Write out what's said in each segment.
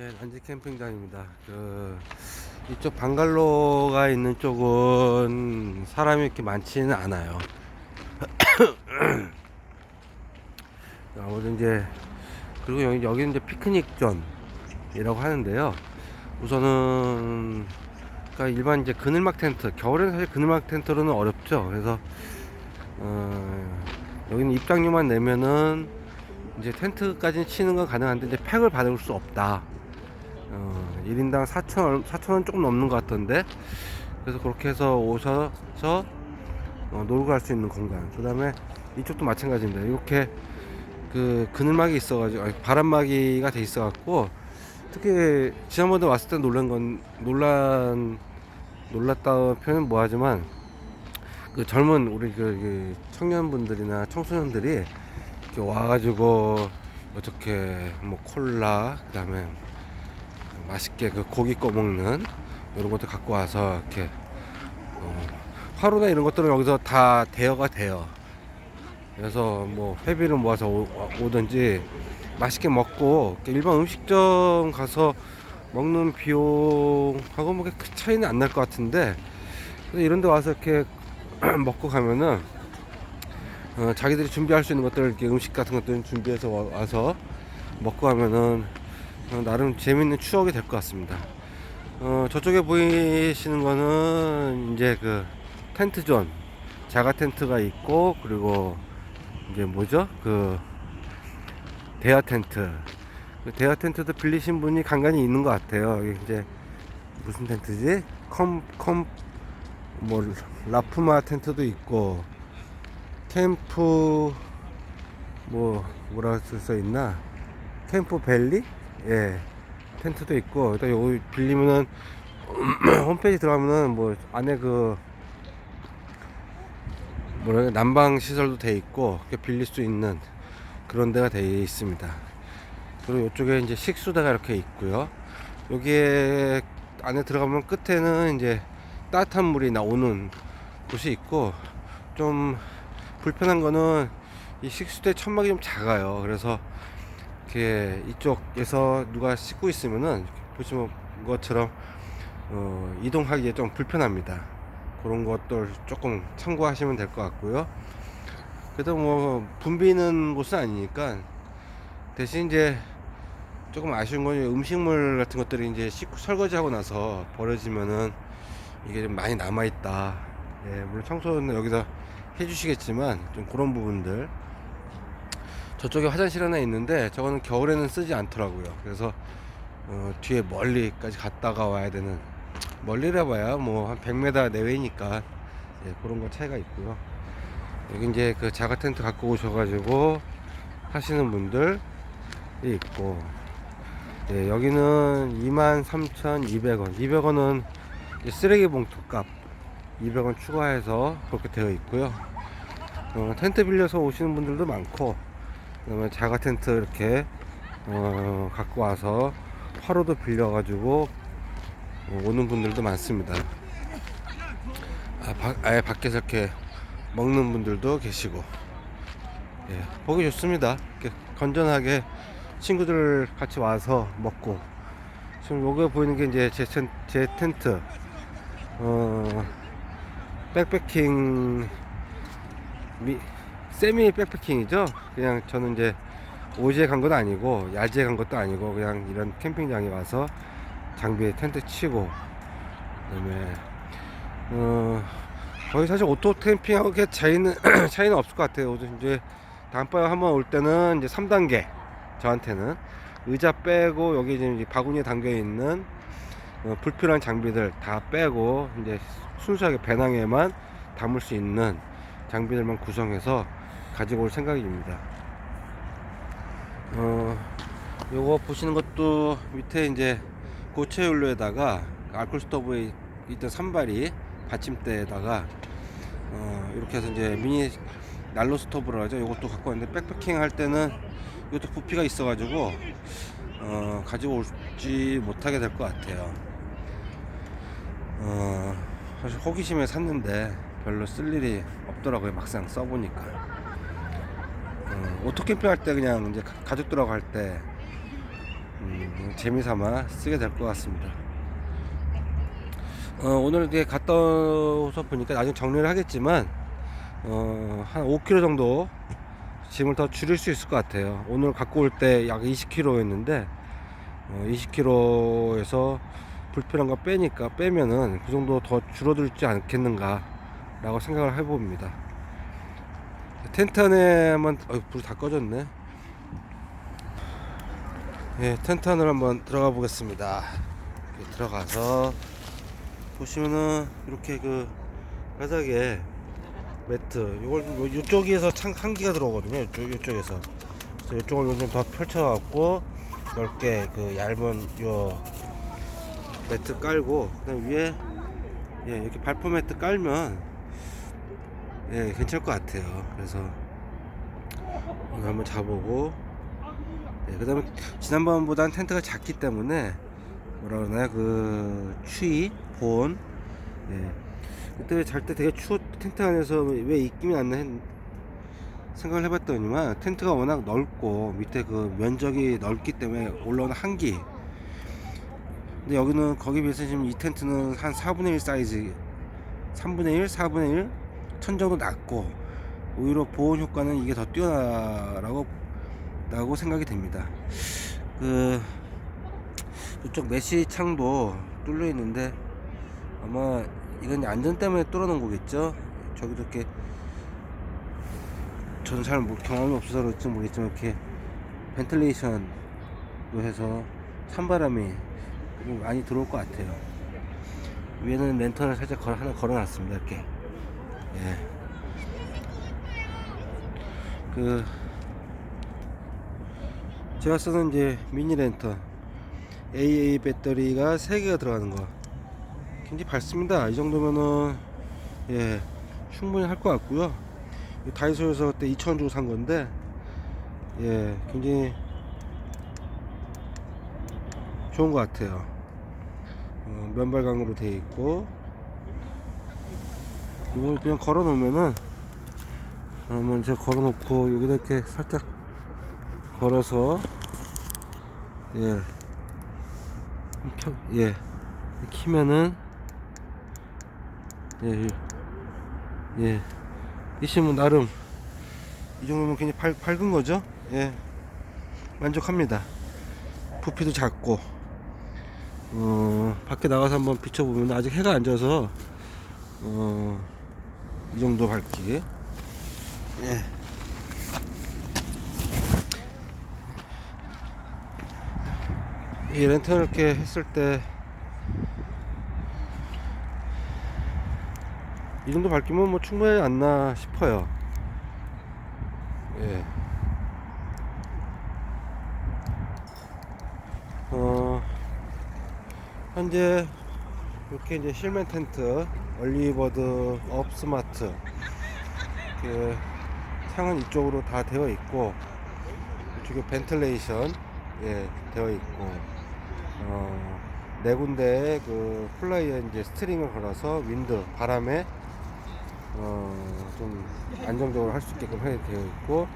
네, 난지 캠핑장입니다. 그 이쪽 방갈로가 있는 쪽은 사람이 이렇게 많지는 않아요. 아무튼 이제 그리고 여기 여기는 이제 피크닉존이라고 하는데요. 우선은 그러니까 일반 이제 그늘막 텐트 겨울에는 사실 그늘막 텐트로는 어렵죠. 그래서 어, 여기는 입장료만 내면은 이제 텐트까지 치는 건 가능한데 이제 팩을 받을 수 없다. 어, 1인당 4,000원, 4,000원 조금 넘는 것 같던데. 그래서 그렇게 해서 오셔서 어, 놀고 갈 수 있는 공간. 그 다음에 이쪽도 마찬가지입니다. 이렇게 그 그늘막이 있어가지고, 바람막이가 돼 있어갖고, 특히 지난번에 왔을 때 놀란 건, 놀란, 놀랐다 표현은 뭐하지만, 그 젊은 우리 그, 그 청년분들이나 청소년들이 이렇게 와가지고 어떻게 뭐 콜라 그다음에 맛있게 그 고기 꺼 먹는 이런 것들 갖고 와서 이렇게 어, 화로나 이런 것들은 여기서 다 대여가 돼요. 그래서 뭐 회비를 모아서 오, 오든지 맛있게 먹고 일반 음식점 가서 먹는 비용하고 뭐 큰 차이는 안 날 것 같은데 이런 데 와서 이렇게 먹고 가면은 어, 자기들이 준비할 수 있는 것들 이렇게 음식 같은 것들 준비해서 와, 와서 먹고 가면은 어, 나름 재밌는 추억이 될 것 같습니다. 어, 저쪽에 보이시는 거는 이제 그 텐트 존 자가 텐트가 있고 그리고 이제 뭐죠 그 대야 텐트 그 대야 텐트도 빌리신 분이 간간히 있는 것 같아요. 이제 무슨 텐트지? 컴 컴 뭐 라프마 텐트도 있고 캠프 뭐 뭐라 써 있나 캠프 밸리 예 텐트도 있고 일단 여기 빌리면은 홈페이지 들어가면은 뭐 안에 그 해야 난방 시설도 돼 있고 빌릴 수 있는 그런 데가 돼 있습니다. 그리고 이쪽에 이제 식수대가 이렇게 있고요. 여기에 안에 들어가면 끝에는 이제 따뜻한 물이 나오는 곳이 있고 좀 불편한 거는 이 식수대 천막이 좀 작아요. 그래서 이렇게 이쪽에서 누가 씻고 있으면은 보시면 것처럼 어, 이동하기에 좀 불편합니다. 그런 것들 조금 참고하시면 될 것 같고요. 그래도 뭐 붐비는 곳은 아니니까 대신 이제 조금 아쉬운 건 음식물 같은 것들이 이제 씻고 설거지하고 나서 버려지면은 이게 좀 많이 남아 있다. 예, 물론 청소는 여기서 해주시겠지만 좀 그런 부분들 저쪽에 화장실 하나 있는데 저거는 겨울에는 쓰지 않더라고요. 그래서 어, 뒤에 멀리까지 갔다가 와야 되는 멀리라 봐야 뭐 한 100m 내외니까 예, 그런 거 차이가 있고요. 여기 이제 그 자가 텐트 갖고 오셔가지고 하시는 분들이 있고 예, 여기는 23,200원 200원은 쓰레기 봉투 값 200원 추가해서 그렇게 되어 있고요. 어, 텐트 빌려서 오시는 분들도 많고, 그다음에 자가 텐트 이렇게 어, 갖고 와서 화로도 빌려가지고 어, 오는 분들도 많습니다. 아, 바, 아예 밖에서 이렇게 먹는 분들도 계시고, 예, 보기 좋습니다. 이렇게 건전하게 친구들 같이 와서 먹고, 지금 여기 보이는 게 이제 제, 텐- 제 텐트, 어, 백패킹 미, 세미 백패킹이죠. 그냥 저는 이제 오지에 간 건 아니고 야지에 간 것도 아니고 그냥 이런 캠핑장에 와서 장비에 텐트 치고 그다음에 어 거의 사실 오토 캠핑하고 그렇게 차이는 차이는 없을 것 같아요. 이제 다음번에 한번 올 때는 이제 3단계 저한테는 의자 빼고 여기 지금 이 바구니에 담겨 있는 어, 불필요한 장비들 다 빼고 이제 순수하게 배낭에만 담을 수 있는 장비들만 구성해서 가지고 올 생각입니다. 어, 요거 보시는 것도 밑에 이제 고체 연료에다가 알콜 스토브에 있던 산발이 받침대에다가 어, 이렇게 해서 이제 미니 난로 스토브를 하죠. 요것도 갖고 왔는데 백패킹 할 때는 이것도 부피가 있어가지고 어, 가지고 오지 못하게 될 것 같아요. 어, 사실 호기심에 샀는데 별로 쓸 일이 없더라고요. 막상 써보니까. 어, 오토 캠핑 할 때 그냥 이제 가- 가족들하고 할 때, 음, 음, 재미삼아 쓰게 될 것 같습니다. 어, 오늘 이게 갔다 와서 보니까 나중에 정리를 하겠지만 어, 한 5kg 정도 짐을 더 줄일 수 있을 것 같아요. 오늘 갖고 올 때 약 20kg였는데 어, 20kg에서 불필요한 거 빼니까 빼면은 그 정도 더 줄어들지 않겠는가 라고 생각을 해봅니다. 텐트 안에 한번 어, 불이 다 꺼졌네. 예, 텐트 안으로 한번 들어가 보겠습니다. 들어가서 보시면은 이렇게 그 바닥에 매트 이걸 요- 이쪽에서 창 한기가 들어오거든요. 이쪽 이쪽에서 그래서 이쪽을 좀 더 펼쳐갖고 넓게 그 얇은 요 매트 깔고 그다음 위에 예, 이렇게 발포 매트 깔면 예 괜찮을 것 같아요. 그래서 이거 한번 자보고 예, 그다음에 지난번보다는 텐트가 작기 때문에 뭐라 그러나요 그 추위 보온 예. 그때 잘 때 되게 추워 텐트 안에서 왜 입김이 안 나 생각을 해봤더니만 텐트가 워낙 넓고 밑에 그 면적이 넓기 때문에 올라오는 한기 근데 여기는 거기 비해서 지금 이 텐트는 한 4분의 1 사이즈 3분의 1, 4분의 1 천정도 낮고 오히려 보온 효과는 이게 더 뛰어나라고 라고 생각이 됩니다. 그 이쪽 메시 창도 뚫려 있는데 아마 이건 안전 때문에 뚫어놓은 거겠죠. 저기도 이렇게 저는 잘 모- 경험이 없어서 그럴지 모르겠지만 이렇게 벤틀레이션로 해서 찬바람이 좀 많이 들어올 것 같아요. 위에는 랜턴을 살짝 걸, 하나 걸어놨습니다. 이렇게. 예. 그 제가 쓰는 이제 미니 랜턴 AA 배터리가 3개가 들어가는 거. 굉장히 밝습니다. 이 정도면은 예 충분히 할 것 같고요. 이 다이소에서 그때 2,000원 주고 산 건데 예 굉장히 좋은 것 같아요. 어, 면발광으로 되어 있고 이걸 그냥 걸어 놓으면은 그러면 이제 걸어 놓고 여기다 이렇게 살짝 걸어서 예, 켜, 예, 키면은 예, 예, 이시면 나름 이 정도면 굉장히 밝, 밝은 거죠. 예, 만족합니다. 부피도 작고 어, 밖에 나가서 한번 비춰보면 아직 해가 안 져서 어, 이 정도 밝기. 예. 이 랜턴을 이렇게 했을 때 이 정도 밝기면 뭐 충분히 안 나 싶어요. 예. 어, 현재 이렇게 이제 실맨 텐트, 얼리버드, 업스마트, 그 창은 이쪽으로 다 되어 있고 이쪽에 벤틀레이션 예 되어 있고 어, 네 군데에 그 플라이에 이제 스트링을 걸어서 윈드 바람에 어, 좀 안정적으로 할 수 있게끔 해 되어 있고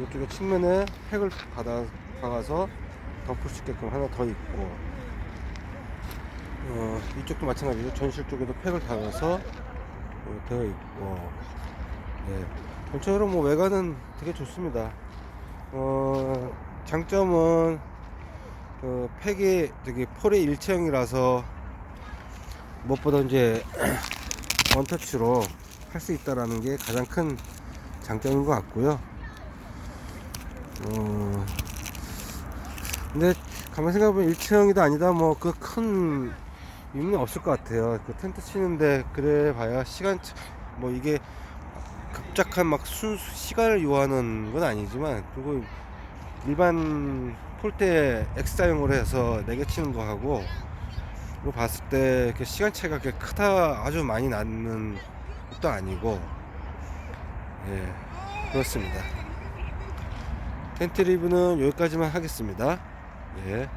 이쪽에 측면에 팩을 받아 박아서 덮을 수 있게끔 하나 더 있고 어, 이쪽도 마찬가지로 전실 쪽에도 팩을 달아서 어, 되어 있고 예. 전체적으로 뭐 외관은 되게 좋습니다. 어, 장점은 그 팩이 되게 폴의 일체형이라서 무엇보다 이제 원터치로 할 수 있다라는 게 가장 큰 장점인 것 같고요. 어, 근데 가만 생각해보면 일체형이다 아니다 뭐 그 큰 의미는 없을 것 같아요. 그 텐트 치는데 그래 봐야 시간 차- 뭐 이게 급작한 막 순수 시간을 요하는 건 아니지만 그리고 일반 폴대 X자형으로 해서 내게 치는 거하고 이거 봤을 때 그 시간 차이가 그렇게 크다 아주 많이 나는 것도 아니고 예 그렇습니다. 텐트 리뷰는 여기까지만 하겠습니다. 예